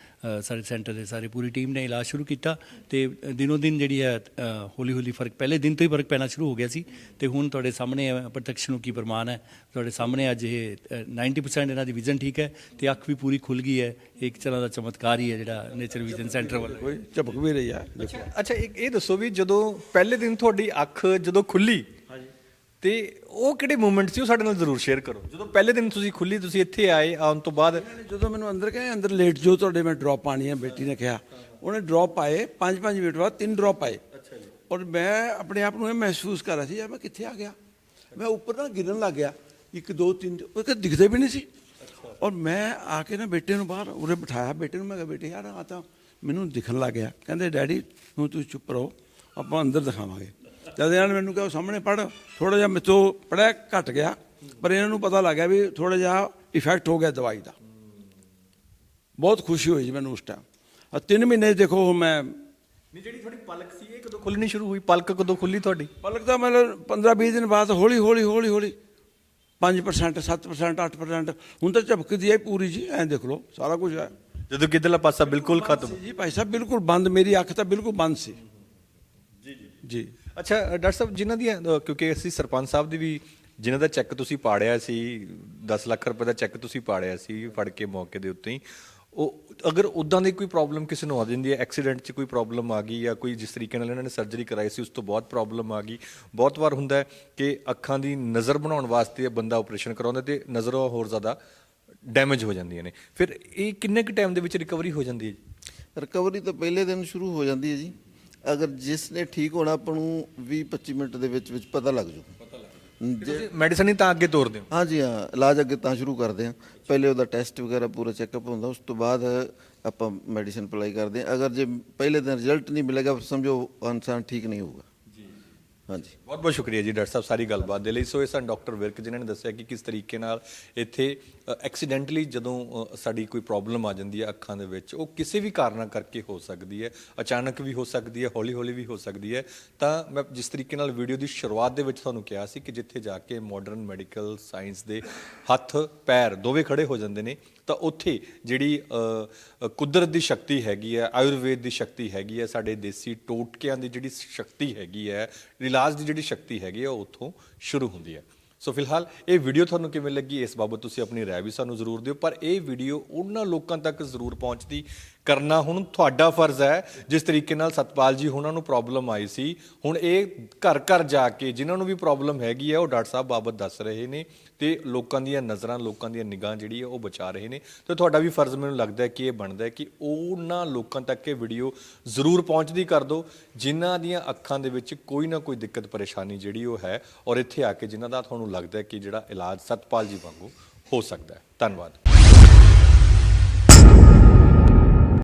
ਸਾਡੇ ਸੈਂਟਰ ਦੇ ਸਾਰੇ ਪੂਰੀ ਟੀਮ ਨੇ ਇਲਾਜ ਸ਼ੁਰੂ ਕੀਤਾ ਤੇ ਦਿਨੋ ਦਿਨ ਜਿਹੜੀ ਹੈ ਹੌਲੀ ਹੌਲੀ ਫ਼ਰਕ ਪਹਿਲੇ ਦਿਨ ਤੋਂ ਹੀ ਫ਼ਰਕ ਪੈਣਾ ਸ਼ੁਰੂ ਹੋ ਗਿਆ ਸੀ ਤੇ ਹੁਣ ਤੁਹਾਡੇ ਸਾਹਮਣੇ ਹੈ, ਪ੍ਰਤੱਖ ਨੂੰ ਕੀ ਪ੍ਰਮਾਣ ਹੈ? ਤੁਹਾਡੇ ਸਾਹਮਣੇ ਅੱਜ ਇਹ ਅ, 90% ਇਹਨਾਂ ਦੀ ਵਿਜ਼ਨ ਠੀਕ ਹੈ ਤੇ ਅੱਖ ਵੀ ਪੂਰੀ ਖੁੱਲ ਗਈ ਹੈ ਇੱਕ ਤਰ੍ਹਾਂ ਦਾ ਚਮਤਕਾਰ ਹੀ ਹੈ ਜਿਹੜਾ ਨੇਚਰ ਵਿਜ਼ਨ ਸੈਂਟਰ ਵੱਲੋਂ। ਕੋਈ ਝਪਕ ਵੀ ਰਹੀ ਹੈ ਅੱਛਾ ਇੱਕ ਇਹ ਦੱਸੋ ਵੀ ਜਦੋਂ ਪਹਿਲੇ ਦਿਨ ਤੁਹਾਡੀ ਅੱਖ ਜਦੋਂ ਖੁੱਲੀ ਤੇ ਉਹ ਕਿਹੜੇ ਮੂਮੈਂਟ ਸੀ ਉਹ ਸਾਡੇ ਨਾਲ ਜ਼ਰੂਰ ਸ਼ੇਅਰ ਕਰੋ। ਜਦੋਂ ਪਹਿਲੇ ਦਿਨ ਤੁਸੀਂ ਖੁੱਲੀ ਤੁਸੀਂ ਇੱਥੇ ਆਏ ਆਉਣ ਤੋਂ ਬਾਅਦ ਜਦੋਂ ਮੈਨੂੰ ਅੰਦਰ ਕਹੇ ਅੰਦਰ ਲੇਟ ਜੋ ਤੁਹਾਡੇ ਮੈਂ ਡ੍ਰੌਪ ਪਾਣੀ ਹੈ ਬੇਟੀ ਨੇ ਕਿਹਾ। ਉਹਨੇ ਡ੍ਰੌਪ ਪਾਏ 5-5 ਮਿੰਟ ਬਾਅਦ ਤਿੰਨ ਡ੍ਰੌਪ ਅੱਛਾ ਜੀ। ਔਰ ਮੈਂ ਆਪਣੇ ਆਪ ਨੂੰ ਇਹ ਮਹਿਸੂਸ ਕਰ ਰਿਹਾ ਸੀ ਯਾਰ ਮੈਂ ਕਿੱਥੇ ਆ ਗਿਆ? ਮੈਂ ਉੱਪਰ ਨਾ ਗਿਰਨ ਲੱਗ ਗਿਆ। ਇੱਕ ਦੋ ਤਿੰਨ ਉਹ ਕਿ ਦਿਖਦੇ ਵੀ ਨਹੀਂ ਸੀ। ਔਰ ਮੈਂ ਆ ਕੇ ਨਾ ਬੇਟੇ ਨੂੰ ਬਾਹਰ ਉਰੇ ਬਿਠਾਇਆ। ਬੇਟੇ ਨੂੰ ਮੈਂ ਕਿਹਾ ਬੇਟੇ ਯਾਰ ਆ ਤਾਂ ਮੈਨੂੰ ਦਿਖਣ ਲੱਗ ਗਿਆ। ਕਹਿੰਦੇ ਡੈਡੀ ਹੁਣ ਤੁਸੀਂ ਚੁੱਪ ਰਹੋ ਆਪਾਂ ਅੰਦਰ ਦਿਖਾਵਾਂਗੇ। ਜਦ ਇਹਨਾਂ ਨੇ ਮੈਨੂੰ ਕਿਹਾ ਸਾਹਮਣੇ ਪੜ ਥੋੜਾ ਜਿਹਾ ਮੇਥੋਂ ਪੜਿਆ ਘਟ ਗਿਆ। ਪਰ ਇਹਨਾਂ ਨੂੰ ਪਤਾ ਲੱਗ ਗਿਆ ਵੀ ਥੋੜਾ ਜਿਹਾ ਇਫੈਕਟ ਹੋ ਗਿਆ ਦਵਾਈ ਦਾ। ਬਹੁਤ ਖੁਸ਼ੀ ਹੋਈ ਜੀ ਮੈਨੂੰ ਉਸ ਟਾਈਮ ਆ ਤਿੰਨ ਮਹੀਨੇ ਦੇਖੋ ਮੈਂ ਨਹੀਂ ਜਿਹੜੀ ਤੁਹਾਡੀ ਪਲਕ ਸੀ ਇਹ ਕਦੋਂ ਖੁੱਲਣੀ ਸ਼ੁਰੂ ਹੋਈ? ਪਲਕ ਕਦੋਂ ਖੁੱਲੀ ਤੁਹਾਡੀ? ਪਲਕ ਦਾ ਮਤਲਬ 15 20 ਦਿਨ ਬਾਅਦ ਹੌਲੀ ਹੌਲੀ ਹੌਲੀ ਹੌਲੀ। 5% 7% 8% ਹੁਣ ਤਾਂ ਝਪਕਦੀ ਹੈ ਪੂਰੀ ਜੀ ਐਂ ਦੇਖ ਲਓ ਸਾਰਾ ਕੁਝ ਹੈ। ਜਦੋਂ ਕਿੱਧਰਲਾ ਪਾਸਾ ਬਿਲਕੁਲ ਖਤਮ। ਜੀ ਭਾਈ ਸਾਹਿਬ ਬਿਲਕੁਲ ਬੰਦ। ਮੇਰੀ ਅੱਖ ਤਾਂ ਬਿਲਕੁਲ ਬੰਦ ਸੀ। ਜੀ ਜੀ। ਜੀ। ਅੱਛਾ ਡਾਕਟਰ ਸਾਹਿਬ, ਜਿਨ੍ਹਾਂ ਦੀ ਕਿਉਂਕਿ ਅਸੀਂ ਸਰਪੰਚ ਸਾਹਿਬ ਦੀ ਵੀ ਜਿਨ੍ਹਾਂ ਦਾ ਚੈੱਕ ਤੁਸੀਂ ਪਾੜਿਆ ਸੀ 10 ਲੱਖ ਰੁਪਏ ਦਾ ਚੈੱਕ ਤੁਸੀਂ ਪਾੜਿਆ ਸੀ ਫੜ ਕੇ ਮੌਕੇ ਦੇ ਉੱਤੇ ਹੀ, ਉਹ, ਅਗਰ ਉਦਾਂ ਦੀ ਕੋਈ ਪ੍ਰੋਬਲਮ ਕਿਸੇ ਨੂੰ ਆ ਜਾਂਦੀ ਹੈ, ਐਕਸੀਡੈਂਟ 'ਚ ਕੋਈ ਪ੍ਰੋਬਲਮ ਆ ਗਈ ਜਾਂ ਕੋਈ ਜਿਸ ਤਰੀਕੇ ਨਾਲ ਇਹਨਾਂ ਨੇ ਸਰਜਰੀ ਕਰਾਈ ਸੀ, ਉਸ ਤੋਂ ਬਹੁਤ ਪ੍ਰੋਬਲਮ ਆ ਗਈ। ਬਹੁਤ ਵਾਰ ਹੁੰਦਾ ਹੈ ਕਿ ਅੱਖਾਂ ਦੀ ਨਜ਼ਰ ਬਣਾਉਣ ਵਾਸਤੇ ਬੰਦਾ ਆਪਰੇਸ਼ਨ ਕਰਾਉਂਦਾ ਤੇ ਨਜ਼ਰੋਂ ਹੋਰ ਜ਼ਿਆਦਾ ਡੈਮੇਜ ਹੋ ਜਾਂਦੀਆਂ ਨੇ। ਫਿਰ ਇਹ ਕਿੰਨੇ ਕੁ ਟਾਈਮ ਦੇ ਵਿੱਚ ਰਿਕਵਰੀ ਹੋ ਜਾਂਦੀ ਹੈ ਜੀ? ਰਿਕਵਰੀ ਤਾਂ ਪਹਿਲੇ ਦਿਨ ਸ਼ੁਰੂ ਹੋ ਜਾਂਦੀ ਹੈ ਜੀ। ਅਗਰ ਜਿਸ ਨੇ ਠੀਕ ਹੋਣਾ ਆਪਾਂ ਨੂੰ 20 25 ਮਿੰਟ ਦੇ ਵਿੱਚ ਵਿੱਚ ਪਤਾ ਲੱਗ ਜੂ ਤੁਸੀਂ ਮੈਡੀਸਨ ਹੀ ਤਾਂ ਅੱਗੇ ਤੋਰਦੇ ਹੋ। ਹਾਂਜੀ ਹਾਂ ਇਲਾਜ ਅੱਗੇ ਤਾਂ ਸ਼ੁਰੂ ਕਰਦੇ ਹਾਂ। ਪਹਿਲੇ ਉਹਦਾ ਟੈਸਟ ਵਗੈਰਾ ਪੂਰਾ ਚੈੱਕਅਪ ਹੁੰਦਾ ਉਸ ਤੋਂ ਬਾਅਦ ਆਪਾਂ ਮੈਡੀਸਿਨ ਅਪਲਾਈ ਕਰਦੇ ਹਾਂ। ਅਗਰ ਜੇ ਪਹਿਲੇ ਦਿਨ ਰਿਜ਼ਲਟ ਨਹੀਂ ਮਿਲੇਗਾ ਸਮਝੋ ਇਨਸਾਨ ਠੀਕ ਨਹੀਂ ਹੋਊਗਾ। ਹਾਂਜੀ। ਬਹੁਤ ਬਹੁਤ ਸ਼ੁਕਰੀਆ ਜੀ ਡਾਕਟਰ ਸਾਹਿਬ ਸਾਰੀ ਗੱਲਬਾਤ ਦੇ ਲਈ। ਸੋ ਇਹ ਸਾਨੂੰ ਡਾਕਟਰ ਵਿਰਕ ਜਿਨ੍ਹਾਂ ਨੇ ਦੱਸਿਆ ਕਿ ਕਿਸ ਤਰੀਕੇ ਨਾਲ ਇੱਥੇ ਐਕਸੀਡੈਂਟਲੀ ਜਦੋਂ ਸਾਡੀ ਕੋਈ ਪ੍ਰੋਬਲਮ ਆ ਜਾਂਦੀ ਹੈ ਅੱਖਾਂ ਦੇ ਵਿੱਚ, ਉਹ ਕਿਸੇ ਵੀ ਕਾਰਨਾਂ ਕਰਕੇ ਹੋ ਸਕਦੀ ਹੈ, ਅਚਾਨਕ ਵੀ ਹੋ ਸਕਦੀ ਹੈ ਹੌਲੀ ਹੌਲੀ ਵੀ ਹੋ ਸਕਦੀ ਹੈ, ਤਾਂ ਮੈਂ ਜਿਸ ਤਰੀਕੇ ਨਾਲ ਵੀਡੀਓ ਦੀ ਸ਼ੁਰੂਆਤ ਦੇ ਵਿੱਚ ਤੁਹਾਨੂੰ ਕਿਹਾ ਸੀ ਕਿ ਜਿੱਥੇ ਜਾ ਕੇ ਮਾਡਰਨ ਮੈਡੀਕਲ ਸਾਇੰਸ ਦੇ ਹੱਥ, ਪੈਰ ਦੋਵੇਂ ਖੜੇ ਹੋ ਜਾਂਦੇ ਨੇ ਤਾਂ ਉੱਥੇ ਜਿਹੜੀ ਕੁਦਰਤ ਦੀ ਸ਼ਕਤੀ ਹੈਗੀ ਹੈ, ਆਯੁਰਵੇਦ ਦੀ ਸ਼ਕਤੀ ਹੈਗੀ ਹੈ, ਸਾਡੇ ਦੇਸੀ ਟੋਟਕਿਆਂ ਦੀ ਜਿਹੜੀ ਸ਼ਕਤੀ ਹੈਗੀ ਹੈ, ਇਲਾਜ ਦੀ ਜਿਹੜੀ ਸ਼ਕਤੀ ਹੈਗੀ ਹੈ, ਉਹ ਉੱਥੋਂ ਸ਼ੁਰੂ ਹੁੰਦੀ ਹੈ। ਸੋ ਫਿਲਹਾਲ ਇਹ ਵੀਡੀਓ ਤੁਹਾਨੂੰ ਕਿਵੇਂ ਲੱਗੀ, ਇਸ ਬਾਬਤ ਤੁਸੀਂ ਆਪਣੀ ਰਾਏ ਵੀ ਸਾਨੂੰ ਜ਼ਰੂਰ ਦਿਓ, ਪਰ ਇਹ ਵੀਡੀਓ ਉਹਨਾਂ ਲੋਕਾਂ ਤੱਕ ਜ਼ਰੂਰ ਪਹੁੰਚਦੀ ਕਰਨਾ ਹੁਣ ਤੁਹਾਡਾ ਫਰਜ਼ ਹੈ। ਜਿਸ ਤਰੀਕੇ ਨਾਲ ਸਤਪਾਲ ਜੀ ਉਹਨਾਂ ਨੂੰ ਪ੍ਰੋਬਲਮ ਆਈ ਸੀ। ਹੁਣ ਇਹ ਘਰ ਘਰ ਜਾ ਕੇ ਜਿਨ੍ਹਾਂ ਨੂੰ ਵੀ ਪ੍ਰੋਬਲਮ ਹੈਗੀ ਹੈ, ਉਹ ਡਾਕਟਰ ਸਾਹਿਬ ਬਾਬਤ ਦੱਸ ਰਹੇ ਨੇ ਤੇ ਲੋਕਾਂ ਦੀਆਂ ਨਜ਼ਰਾਂ, ਲੋਕਾਂ ਦੀਆਂ ਨਿਗਾਹ ਜਿਹੜੀ ਹੈ, ਉਹ ਬਚਾ ਰਹੇ ਨੇ। ਤੇ ਤੁਹਾਡਾ ਵੀ ਫਰਜ਼ ਮੈਨੂੰ ਲੱਗਦਾ ਹੈ ਕਿ ਇਹ ਬਣਦਾ ਹੈ ਕਿ ਉਹਨਾਂ ਲੋਕਾਂ ਤੱਕ ਇਹ ਵੀਡੀਓ ਜ਼ਰੂਰ ਪਹੁੰਚਦੀ ਕਰ ਦਿਓ, ਜਿਨ੍ਹਾਂ ਦੀਆਂ ਅੱਖਾਂ ਦੇ ਵਿੱਚ ਕੋਈ ਨਾ ਕੋਈ ਦਿੱਕਤ, ਪਰੇਸ਼ਾਨੀ ਜਿਹੜੀ ਉਹ ਹੈ, ਔਰ ਇੱਥੇ ਆ ਕੇ ਜਿਨ੍ਹਾਂ ਦਾ ਤੁਹਾਨੂੰ ਲੱਗਦਾ ਹੈ ਕਿ ਜਿਹੜਾ ਇਲਾਜ ਸਤਪਾਲ ਜੀ ਵਾਂਗੂ ਹੋ ਸਕਦਾ ਹੈ। ਧੰਨਵਾਦ।